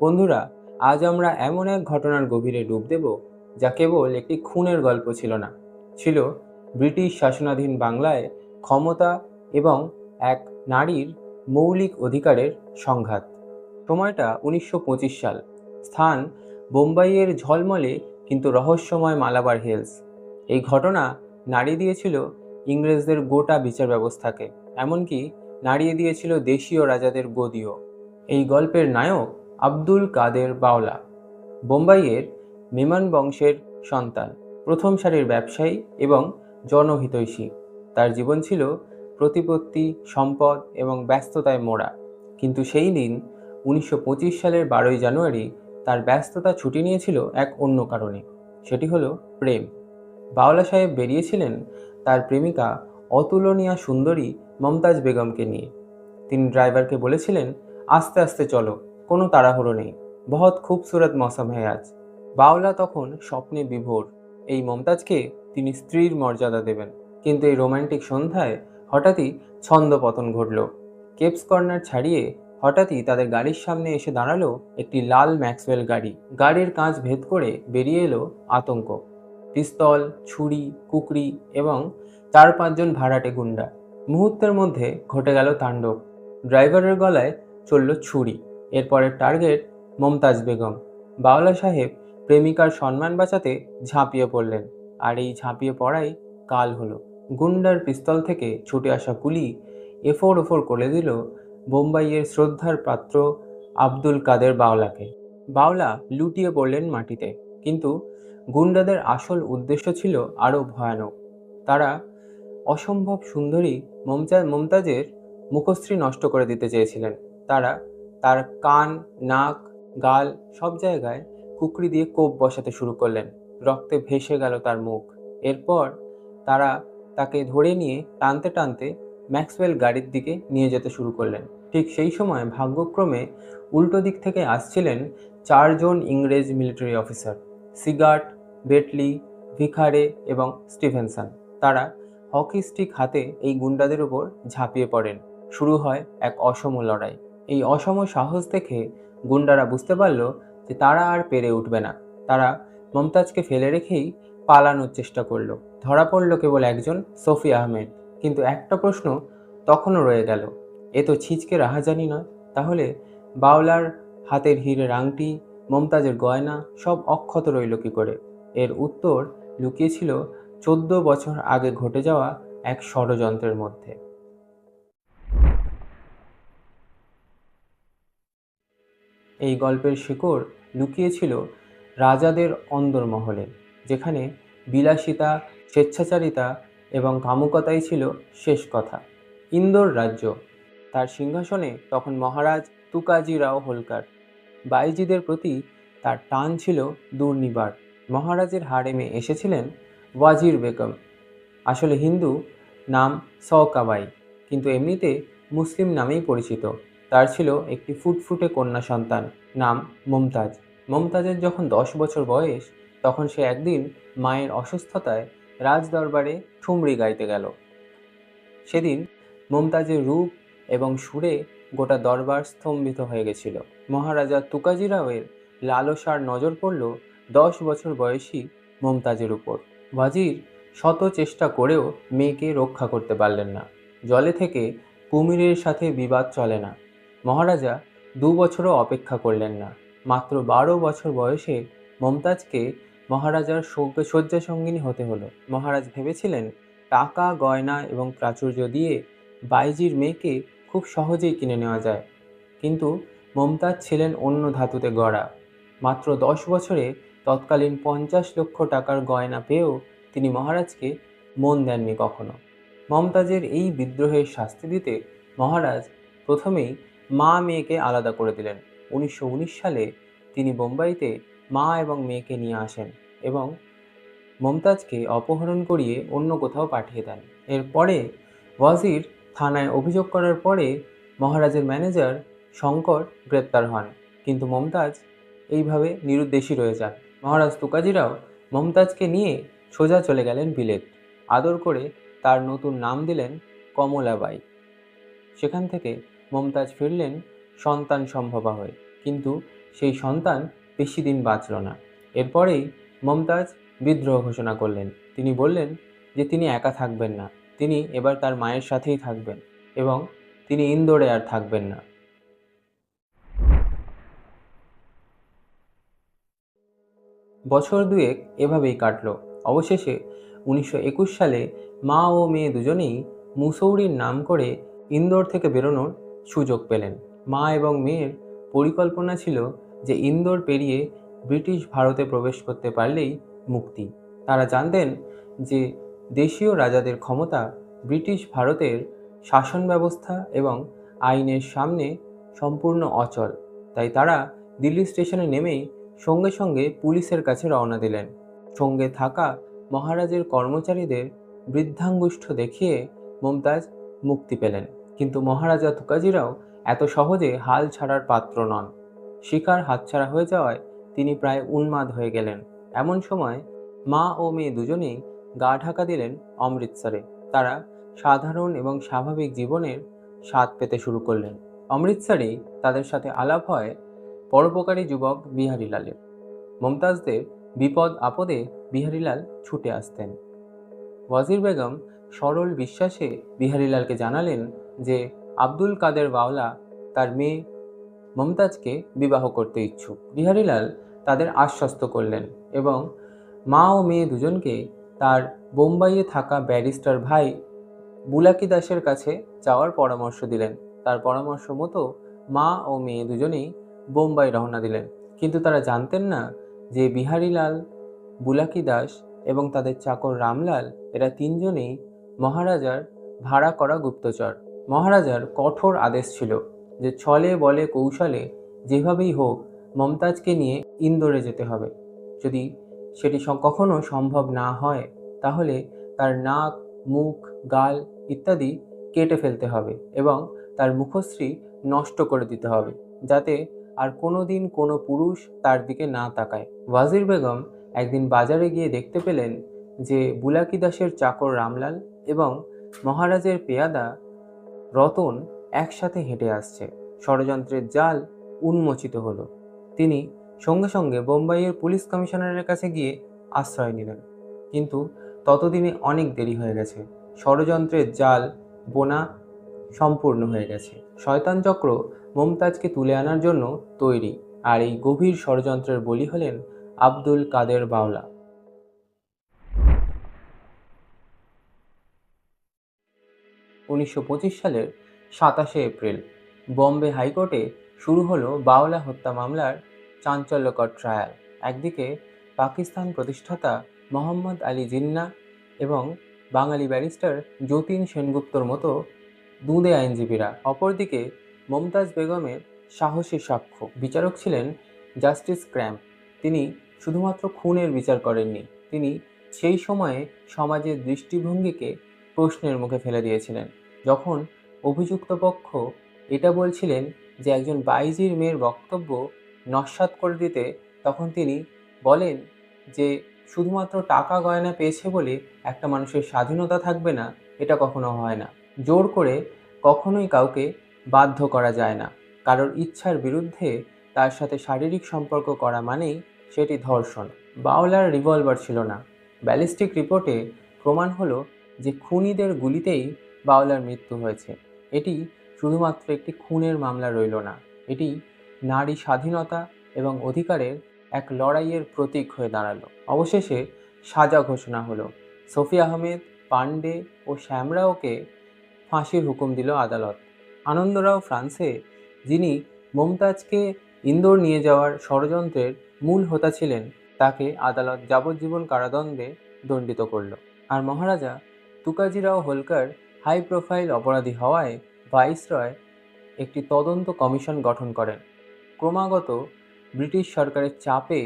বন্ধুরা, আজ আমরা এমন এক ঘটনার গভীরে ডুব দেব যা কেবল একটি খুনের গল্প ছিল না। ছিল ব্রিটিশ শাসনাধীন বাংলায় ক্ষমতা এবং এক নারীর মৌলিক অধিকারের সংঘাত। সময়টা উনিশশো পঁচিশ সাল। স্থান বোম্বাইয়ের ঝলমলে কিন্তু রহস্যময় মালাবার হিলস। এই ঘটনা নাড়িয়ে দিয়েছিল ইংরেজদের গোটা বিচার ব্যবস্থাকে। এমনকি নাড়িয়ে দিয়েছিল দেশীয় রাজাদের গদিও। এই গল্পের নায়ক আব্দুল কাদের বাওলা, বোম্বাইয়ের মেমান বংশের সন্তান, প্রথম সারির ব্যবসায়ী এবং জনহিতৈষী। তার জীবন ছিল প্রতিপত্তি, সম্পদ এবং ব্যস্ততায় মোড়া। কিন্তু সেই দিন উনিশশো পঁচিশ সালের বারোই জানুয়ারি তার ব্যস্ততা ছুটি নিয়েছিল এক অন্য কারণে। সেটি হলো প্রেম। বাওলা সাহেব বেরিয়েছিলেন তার প্রেমিকা অতুলনীয়া সুন্দরী মমতাজ বেগমকে নিয়ে। তিনি ড্রাইভারকে বলেছিলেন, আস্তে আস্তে চলো। কোনো তাড়াহুড়ো নেই। বহুত খুবসুরত মৌসম হ্যায় আজ। বাওলা তখন স্বপ্নে বিভোর। এই মমতাজকে তিনি স্ত্রীর মর্যাদা দেবেন। কিন্তু এই রোমান্টিক সন্ধ্যায় হঠাৎই ছন্দপতন ঘটল। কেপস কর্নার ছাড়িয়ে হঠাৎই তাদের গাড়ির সামনে এসে দাঁড়াল একটি লাল ম্যাক্সওয়েল গাড়ি। গাড়ির কাঁচ ভেদ করে বেরিয়ে এলো আতঙ্ক। পিস্তল, ছুরি কুকরি এবং চার পাঁচজন ভাড়াটে গুন্ডা। মুহূর্তের মধ্যে ঘটে গেল তাণ্ডব। ড্রাইভারের গলায় চলল ছুরি। এরপরের টার্গেট মমতাজ বেগম। বাওলা সাহেব প্রেমিকার সম্মান বাঁচাতে ঝাঁপিয়ে পড়লেন। আর এই ঝাঁপিয়ে পড়াই কাল হলো। গুন্ডার পিস্তল থেকে ছুটে আসা গুলি এফোর ওফোর করে দিল বোম্বাইয়ের শ্রদ্ধার পাত্র আব্দুল কাদের বাওলাকে। বাওলা লুটিয়ে পড়লেন মাটিতে। কিন্তু গুন্ডাদের আসল উদ্দেশ্য ছিল আরও ভয়ানক। তারা অসম্ভব সুন্দরী মমতা, মমতাজের মুখশ্রী নষ্ট করে দিতে চেয়েছিলেন। তারা তার কান, নাক, গাল সব জায়গায় কুকরি দিয়ে কোপ বসাতে শুরু করলেন। রক্তে ভেসে গেল তার মুখ। এরপর তারা তাকে ধরে নিয়ে টানতে টানতে ম্যাক্সওয়েল গাড়ির দিকে নিয়ে যেতে শুরু করলেন। ঠিক সেই সময় ভাগ্যক্রমে উল্টো দিক থেকে আসছিলেন চারজন ইংরেজ মিলিটারি অফিসার, সিগার্ট, বেটলি, ভিখারে এবং স্টিভেনসন। তারা হকি স্টিক হাতে এই গুন্ডাদের উপর ঝাঁপিয়ে পড়েন। শুরু হয় এক অসম লড়াই। এই অসম সাহস দেখে গুন্ডারা বুঝতে পারল যে তারা আর পেরে উঠবে না। তারা মমতাজকে ফেলে রেখেই পালানোর চেষ্টা করল। ধরা পড়ল কেবল একজন, সফি আহমেদ। কিন্তু একটা প্রশ্ন তখনও রয়ে গেল। এ তো ছিচকে রাহাজানি নয়। তাহলে বাউলার হাতের হীরের আংটি মমতাজের গয়না, সব অক্ষত রইল কী করে? এর উত্তর লুকিয়েছিল চোদ্দ বছর আগে ঘটে যাওয়া এক ষড়যন্ত্রের মধ্যে। এই গল্পের শিকড় লুকিয়েছিল রাজাদের অন্দরমহলে, যেখানে বিলাসিতা, স্বেচ্ছাচারিতা এবং কামুকতাই ছিল শেষ কথা। ইন্দোর রাজ্য, তার সিংহাসনে তখন মহারাজ তুকাজি রাও হোলকার। বাইজিদের প্রতি তার টান ছিল দুর্নিবার। মহারাজের হারেমে এসেছিলেন ওয়াজির বেগম। আসলে হিন্দু নাম সকাবাই কিন্তু এমনিতে মুসলিম নামেই পরিচিত। তার ছিল একটি ফুটফুটে কন্যা সন্তান, নাম মমতাজ। মমতাজের যখন দশ বছর বয়স, তখন সে একদিন মায়ের অসুস্থতায় রাজ দরবারে ঠুমরি গাইতে গেল। সেদিন মমতাজের রূপ এবং সুরে গোটা দরবার স্তম্ভিত হয়ে গেছিল। মহারাজা তুকাজি রাওয়ের লালসার নজর পড়ল দশ বছর বয়সী মমতাজের উপর। ওয়াজির শত চেষ্টা করেও মেয়েকে রক্ষা করতে পারলেন না। জলে থেকে কুমিরের সাথে বিবাদ চলে না। মহারাজা দু বছরও অপেক্ষা করলেন না। মাত্র বারো বছর বয়সে মমতাজকে মহারাজার শয্যা সঙ্গিনী হতে হলো। মহারাজ ভেবেছিলেন, টাকা, গয়না এবং প্রাচুর্য দিয়ে বাইজির মেয়েকে খুব সহজেই কিনে নেওয়া যায়। কিন্তু মমতাজ ছিলেন অন্য ধাতুতে গড়া। মাত্র দশ বছরে তৎকালীন পঞ্চাশ লক্ষ টাকার গয়না পেয়েও তিনি মহারাজকে মন দেননি কখনো। মমতাজের এই বিদ্রোহের শাস্তি দিতে মহারাজ প্রথমেই মা মেয়েকে আলাদা করে দিলেন। উনিশশো উনিশ সালে তিনি বোম্বাইতে মা এবং মেয়েকে নিয়ে আসেন এবং মমতাজকে অপহরণ করিয়ে অন্য কোথাও পাঠিয়ে দেন। এরপরে ওয়াজির থানায় অভিযোগ করার পরে মহারাজের ম্যানেজার শঙ্কর গ্রেপ্তার হন। কিন্তু মমতাজ এইভাবে নিরুদ্দেশী রয়ে যান। মহারাজ তুকাজিরাও মমতাজকে নিয়ে সোজা চলে গেলেন বিলেত। আদর করে তার নতুন নাম দিলেন কমলাবাই। সেখান থেকে মমতাজ ফিরলেন, সন্তান সম্ভবা হয়ে। কিন্তু সেই সন্তান বেশি দিন বাঁচল না। এরপরেই মমতাজ বিদ্রোহ ঘোষণা করলেন। তিনি বললেন যে তিনি একা থাকবেন না, তিনি এবার তার মায়ের সাথেই থাকবেন এবং তিনি ইন্দোরে আর থাকবেন না। বছর দুয়েক এভাবেই কাটল। অবশেষে উনিশশো একুশ সালে মা ও মেয়ে দুজনেই মুসৌরির নাম করে ইন্দোর থেকে বেরোনোর সুযোগ পেলেন। মা এবং মেয়ের পরিকল্পনা ছিল যে ইন্দোর পেরিয়ে ব্রিটিশ ভারতে প্রবেশ করতে পারলেই মুক্তি। তারা জানতেন যে দেশীয় রাজাদের ক্ষমতা ব্রিটিশ ভারতের শাসন ব্যবস্থা এবং আইনের সামনে সম্পূর্ণ অচল। তাই তারা দিল্লি স্টেশনে নেমেই সঙ্গে সঙ্গে পুলিশের কাছে রওনা দিলেন। সঙ্গে থাকা মহারাজের কর্মচারীদের বৃদ্ধাঙ্গুষ্ঠ দেখিয়ে মমতাজ মুক্তি পেলেন। কিন্তু মহারাজা তুকাজিরাও এত সহজে হাল ছাড়ার পাত্র নন। শিকার হাতছাড়া হয়ে যাওয়ায় তিনি প্রায় উন্মাদ হয়ে গেলেন। এমন সময় মা ও মেয়ে দুজনেই গা ঢাকা দিলেন অমৃতসরে। তারা সাধারণ এবং স্বাভাবিক জীবনের স্বাদ পেতে শুরু করলেন। অমৃতসরেই তাদের সাথে আলাপ হয় পরোপকারী যুবক বিহারীলালের। মমতাজদের বিপদ আপদে বিহারীলাল ছুটে আসতেন। ওয়াজির বেগম সরল বিশ্বাসে বিহারীলালকে জানালেন যে আব্দুল কাদের বাওলা তার মেয়ে মমতাজকে বিবাহ করতে ইচ্ছুক। বিহারীলাল তাদের আশ্বস্ত করলেন এবং মা ও মেয়ে দুজনকে তার বোম্বাইয়ে থাকা ব্যারিস্টার ভাই বুলাকি দাসের কাছে যাওয়ার পরামর্শ দিলেন। তার পরামর্শ মতো মা ও মেয়ে দুজনেই বোম্বাই রওনা দিলেন। কিন্তু তারা জানতেন না যে বিহারীলাল, বুলাকি দাস এবং তাদের চাকর রামলাল এরা তিনজনেই মহারাজার ভাড়া করা গুপ্তচর। মহারাজার কঠোর আদেশ ছিল যে ছলে বলে কৌশলে যেভাবেই হোক মমতাজকে নিয়ে ইন্দোরে যেতে হবে। যদি সেটি কখনো সম্ভব না হয়, তাহলে তার নাক, মুখ, গাল ইত্যাদি কেটে ফেলতে হবে এবং তার মুখশ্রী নষ্ট করে দিতে হবে, যাতে আর কোনো দিন কোনো পুরুষ তার দিকে না তাকায়। ওয়াজির বেগম একদিন বাজারে গিয়ে দেখতে পেলেন যে বুলাকি দাসের চাকর রামলাল এবং মহারাজের পেয়াদা রতন একসাথে হেঁটে আসছে। ষড়যন্ত্রের জাল উন্মোচিত হলো। তিনি সঙ্গে সঙ্গে বোম্বাইয়ের পুলিশ কমিশনারের কাছে গিয়ে আশ্রয় নিলেন। কিন্তু ততদিনে অনেক দেরি হয়ে গেছে। ষড়যন্ত্রের জাল বোনা সম্পূর্ণ হয়ে গেছে। শয়তান চক্র মমতাজকে তুলে আনার জন্য তৈরি। আর এই গভীর ষড়যন্ত্রের বলি হলেন আব্দুল কাদের বাওলা। উনিশশো পঁচিশ সালের সাতাশে এপ্রিল। বম্বে হাইকোর্টে শুরু হলো বাওলা হত্যা মামলার চাঞ্চল্যকর ট্রায়াল একদিকে পাকিস্তান প্রতিষ্ঠাতা মোহাম্মদ আলী জিন্না এবং বাঙালি ব্যারিস্টার যতীন সেনগুপ্তর মতো দুঁদে আইনজীবীরা। অপরদিকে মমতাজ বেগমের সাহসী সাক্ষ্য। বিচারক ছিলেন জাস্টিস ক্র্যাম্প। তিনি শুধুমাত্র খুনের বিচার করেননি, তিনি সেই সময়ে সমাজের দৃষ্টিভঙ্গিকে প্রশ্নের মুখে ফেলে দিয়েছিলেন। যখন অভিযুক্ত পক্ষ এটা বলছিলেন যে একজন বাইজির মেয়ের বক্তব্য নস্বাত করে দিতে, তখন তিনি বলেন যে শুধুমাত্র টাকা গয়না পেয়েছে বলে একটা মানুষের স্বাধীনতা থাকবে না, এটা কখনো হয় না। জোর করে কখনোই কাউকে বাধ্য করা যায় না। কারোর ইচ্ছার বিরুদ্ধে তার সাথে শারীরিক সম্পর্ক করা মানেই সেটি ধর্ষণ। বাওলার রিভলভার ছিল না। ব্যালিস্টিক রিপোর্টে প্রমাণ হলো যে খুনিদের গুলিতেই বাউলার মৃত্যু হয়েছে। এটি শুধুমাত্র একটি খুনের মামলা রইল না, এটি নারী স্বাধীনতা এবং অধিকারের এক লড়াইয়ের প্রতীক হয়ে দাঁড়াল। অবশেষে সাজা ঘোষণা হলো। সফি আহমেদ পান্ডে ও শ্যামরাওকে ফাঁসির হুকুম দিল আদালত। আনন্দরাও ফ্রান্সে, যিনি মমতাজকে ইন্দোর নিয়ে যাওয়ার ষড়যন্ত্রের মূল হোতা ছিলেন, তাকে আদালত যাবজ্জীবন কারাদণ্ডে দণ্ডিত করল। আর মহারাজা তুকাজিরাও হোলকার হাই প্রোফাইল অপরাধী হওয়ায় ভাইসরয় একটি তদন্ত কমিশন গঠন করেন। ক্রমাগত ব্রিটিশ সরকারের চাপে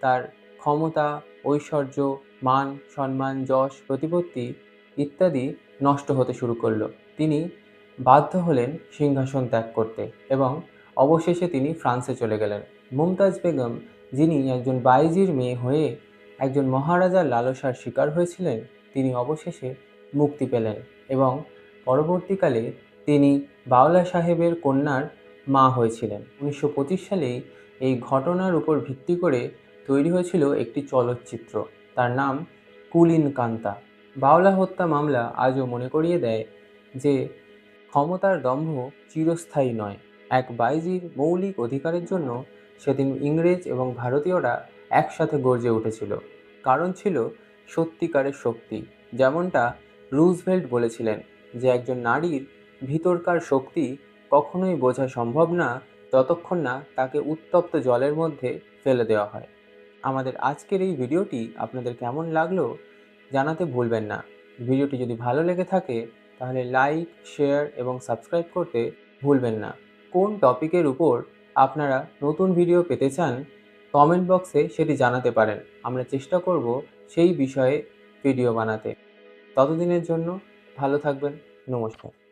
তার ক্ষমতা, ঐশ্বর্য, মান, সম্মান, যশ, প্রতিপত্তি ইত্যাদি নষ্ট হতে শুরু করল। তিনি বাধ্য হলেন সিংহাসন ত্যাগ করতে এবং অবশেষে তিনি ফ্রান্সে চলে গেলেন। মুমতাজ বেগম, যিনি একজন বাইজির মেয়ে হয়ে একজন মহারাজার লালসার শিকার হয়েছিলেন, তিনি অবশেষে মুক্তি পেলেন এবং পরবর্তীকালে তিনি বাওলা সাহেবের কন্যার মা হয়েছিলেন। উনিশশো পঁচিশ সালেই এই ঘটনার উপর ভিত্তি করে তৈরি হয়েছিল একটি চলচ্চিত্র। তার নাম কুলিন কান্তা। বাওলা হত্যা মামলা আজও মনে করিয়ে দেয় যে ক্ষমতার দম্ভ চিরস্থায়ী নয়। এক বাইজির মৌলিক অধিকারের জন্য সেদিন ইংরেজ এবং ভারতীয়রা একসাথে গর্জে উঠেছিল। কারণ ছিল সত্যিকারের শক্তি, যেমনটা রুজভেল্ট বলেছিলেন যে একজন নারীর ভিতরকার শক্তি কখনোই বোঝা সম্ভব না যতক্ষণ না তাকে উত্তপ্ত জলের মধ্যে ফেলে দেওয়া হয়। আমাদের আজকের এই ভিডিওটি আপনাদের কেমন লাগল জানাতে ভুলবেন না। ভিডিওটি যদি ভালো লেগে থাকে তাহলে লাইক, শেয়ার এবং সাবস্ক্রাইব করতে ভুলবেন না। কোন টপিকের উপর আপনারা নতুন ভিডিও পেতে চান কমেন্ট বক্সে সেটি জানাতে পারেন। আমরা চেষ্টা করব সেই বিষয়ে ভিডিও বানাতে। ততদিনের জন্য ভালো থাকবেন নমস্কার।